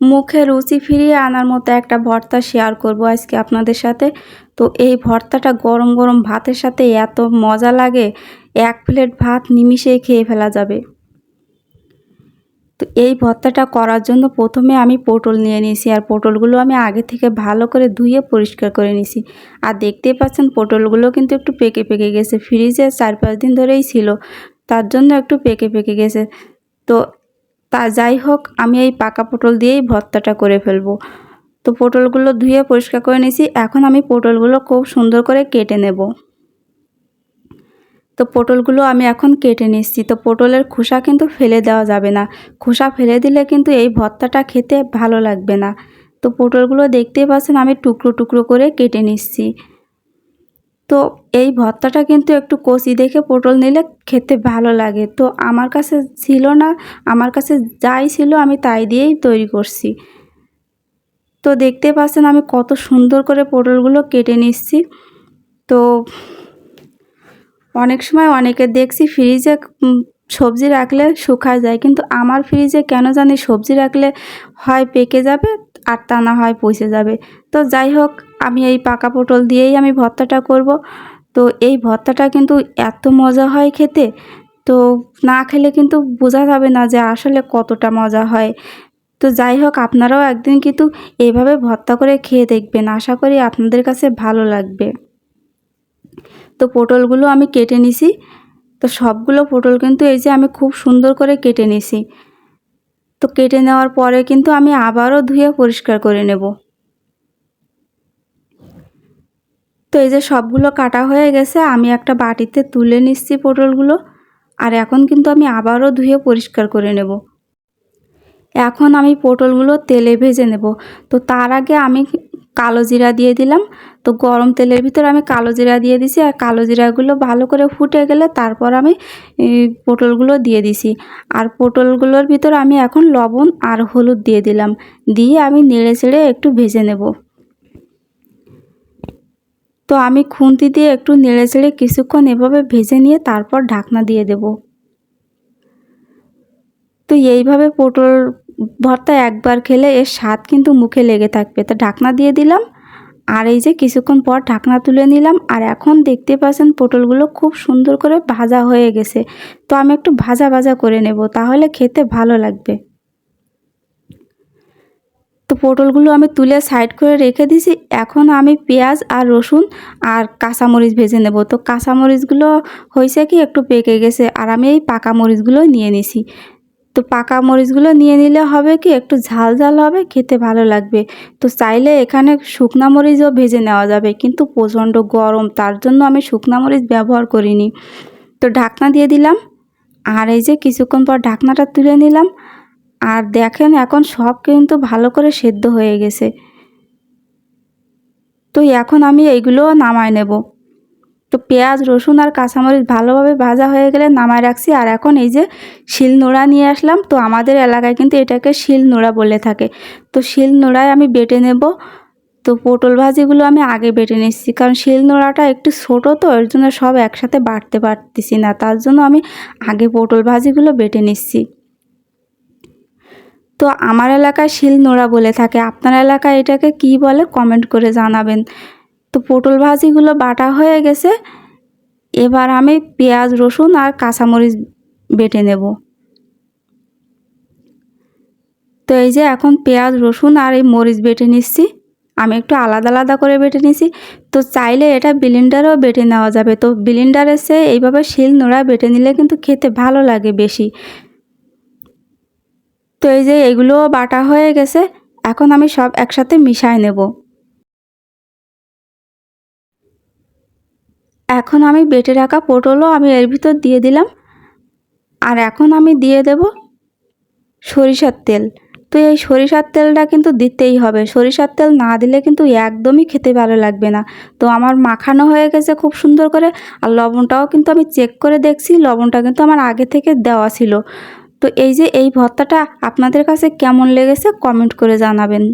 মুখে রুচি ফিরিয়ে আনার মতো একটা ভর্তা শেয়ার করব আজকে আপনাদের সাথে। তো এই ভর্তাটা গরম গরম ভাতের সাথে এত মজা লাগে, এক প্লেট ভাত নিমিষেই খেয়ে ফেলা যাবে। তো এই ভর্তাটা করার জন্য প্রথমে আমি পটল নিয়ে নিয়েছি, আর পটলগুলো আমি আগে থেকে ভালো করে ধুয়ে পরিষ্কার করে নিয়েছি। আর দেখতেই পাচ্ছেন পটলগুলো কিন্তু একটু পেকে পেকে গেছে, ফ্রিজে চার পাঁচ দিন ধরেই ছিল, তার জন্য একটু পেকে পেকে গেছে। তো তা যাই হোক, আমি এই পাকা পটল দিয়েই ভর্তাটা করে ফেলব। তো পটলগুলো ধুয়ে পরিষ্কার করে নিয়েছি, এখন আমি পটলগুলো খুব সুন্দর করে কেটে নেব। তো পটলগুলো আমি এখন কেটে নিচ্ছি। তো পটলের খোসা কিন্তু ফেলে দেওয়া যাবে না। খোসা ফেলে দিলে কিন্তু এই ভর্তাটা খেতে ভালো লাগবে না। তো পটলগুলো দেখতেই পাচ্ছেন আমি টুকরো টুকরো করে কেটে নিচ্ছি। তো এই ভর্তাটা কিন্তু একটু কষি দেখে পটল নিলে খেতে ভালো লাগে। তো আমার কাছে ছিল না, আমার কাছে যাই ছিল আমি তাই দিয়েই তৈরি করছি। তো দেখতে পাচ্ছেন আমি কত সুন্দর করে পটলগুলো কেটে নিচ্ছি। তো অনেক সময় অনেকে দেখছি ফ্রিজে সবজি রাখলে শুকায় যায়, কিন্তু আমার ফ্রিজে কেন জানি সবজি রাখলে হয় পেকে যাবে আর তা না হয় পচে যাবে। তো যাই হোক, আমি এই পাকা পটল দিয়েই আমি ভর্তাটা করব। তো এই ভর্তাটা কিন্তু এত মজা হয় খেতে, তো না খেলে কিন্তু বোঝা যাবে না যে আসলে কতটা মজা হয়। তো যাই হোক, আপনারাও একদিন কিন্তু এইভাবে ভর্তা করে খেয়ে দেখবেন, আশা করি আপনাদের কাছে ভালো লাগবে। তো পটলগুলো আমি কেটে নিছি। তো সবগুলো পটল কিন্তু এই যে আমি খুব সুন্দর করে কেটে নিছি। তো কেটে নেওয়ার পরে কিন্তু আমি আবারও ধুয়ে পরিষ্কার করে নেব। তো এই যে সবগুলো কাটা হয়ে গেছে, আমি একটা বাটিতে তুলে নিচ্ছি পটলগুলো আর এখন কিন্তু আমি আবারও ধুয়ে পরিষ্কার করে নেব। এখন আমি পটলগুলো তেলে ভেজে নেব। তো তার আগে আমি কালো জিরা দিয়ে দিলাম। তো গরম তেলের ভিতর আমি কালো জিরা দিয়ে দিছি আর কালো জিরাগুলো ভালো করে ফুটে গেলে তারপর আমি পটলগুলো দিয়ে দিছি। আর পটলগুলোর ভিতর আমি এখন লবণ আর হলুদ দিয়ে দিলাম। দিয়ে আমি নেড়ে চেড়ে একটু ভেজে নেব। তো আমি খুন্তি দিয়ে একটু নেড়ে চেড়ে কিছুক্ষণ এভাবে ভেজে নিয়ে তারপর ঢাকনা দিয়ে দেব। তো এইভাবে পটল ভর্তা একবার খেলে এর স্বাদ কিন্তু মুখে লেগে থাকবে। তো ঢাকনা দিয়ে দিলাম, আর এই যে কিছুক্ষণ পর ঢাকনা তুলে নিলাম, আর এখন দেখতে পাচ্ছেন পটলগুলো খুব সুন্দর করে ভাজা হয়ে গেছে। তো আমি একটু ভাজা ভাজা করে নেব, তাহলে খেতে ভালো লাগবে। তো পটলগুলো আমি তুলে সাইড করে রেখে দিছি এখন আমি পেঁয়াজ আর রসুন আর কাঁচামরিচ ভেজে নেব। তো কাঁচামরিচগুলো হয়েছে কি, একটু পেকে গেছে আর আমি এই পাকা মরিচগুলো নিয়ে নিছি তো পাকা মরিচগুলো নিয়ে নিলে হবে কি, একটু ঝাল ঝাল হবে, খেতে ভালো লাগবে। তো চাইলে এখানে শুকনা মরিচও ভেজে নেওয়া যাবে, কিন্তু প্রচণ্ড গরম, তার জন্য আমি শুকনা মরিচ ব্যবহার করিনি। তো ঢাকনা দিয়ে দিলাম। আর এই যে কিছুক্ষণ পর ঢাকনাটা তুলে নিলাম। আর দেখেন এখন সব কিন্তু ভালো করে সেদ্ধ হয়ে গেছে। তো এখন আমি এইগুলোও নামায় নেব। তো পেঁয়াজ, রসুন আর কাঁচামরিচ ভালোভাবে ভাজা হয়ে গেলে নামায় রাখছি। আর এখন এই যে শিল নোড়া নিয়ে আসলাম, তো আমাদের এলাকায় কিন্তু এটাকে শিল নোড়া বলে থাকে। তো শিল নোড়ায় আমি বেটে নেব। তো পটল ভাজিগুলো আমি আগে বেটে নিচ্ছি, কারণ শিল নোড়াটা একটু ছোটো তো, এর জন্য সব একসাথে বাটতে পারতেছি না। তার জন্য আমি আগে পটল ভাজিগুলো বেটে নিচ্ছি। তো আমার এলাকায় শিল নোড়া বলে থাকে। আপনার এলাকায় এটাকে কি বলে? কমেন্ট করে জানাবেন। তো পটল ভাজিগুলো বাটা হয়ে গেছে। এবার আমি পেঁয়াজ, রসুন আর কাঁচামরিচ বেটে নেব। তো এই যে এখন পেঁয়াজ, রসুন আর এই মরিচ বেটে নিচ্ছি। আমি একটু আলাদা আলাদা করে বেটে নিছি। তো চাইলে এটা বিলিন্ডারেও বেটে নেওয়া যাবে। তো বিলিন্ডারে সে এইভাবে শিল নোড়া বেটে নিলে কিন্তু খেতে ভালো লাগে বেশি। তো এই যে এগুলোও বাটা হয়ে গেছে, এখন আমি সব একসাথে মিশাই নেব। এখন আমি বেটে রাখা পটলও আমি এর ভিতর দিয়ে দিলাম। আর এখন আমি দিয়ে দেব সরিষার তেল। তো এই সরিষার তেলটা কিন্তু দিতেই হবে। সরিষার তেল না দিলে কিন্তু একদমই খেতে ভালো লাগবে না। তো আমার মাখানো হয়ে গেছে খুব সুন্দর করে, আর লবণটাও কিন্তু আমি চেক করে দেখছি, লবণটা কিন্তু আমার আগে থেকে দেওয়া ছিল। তো এই যে এই ভর্তাটা আপনাদের কাছে কেমন লেগেছে কমেন্ট করে জানাবেন।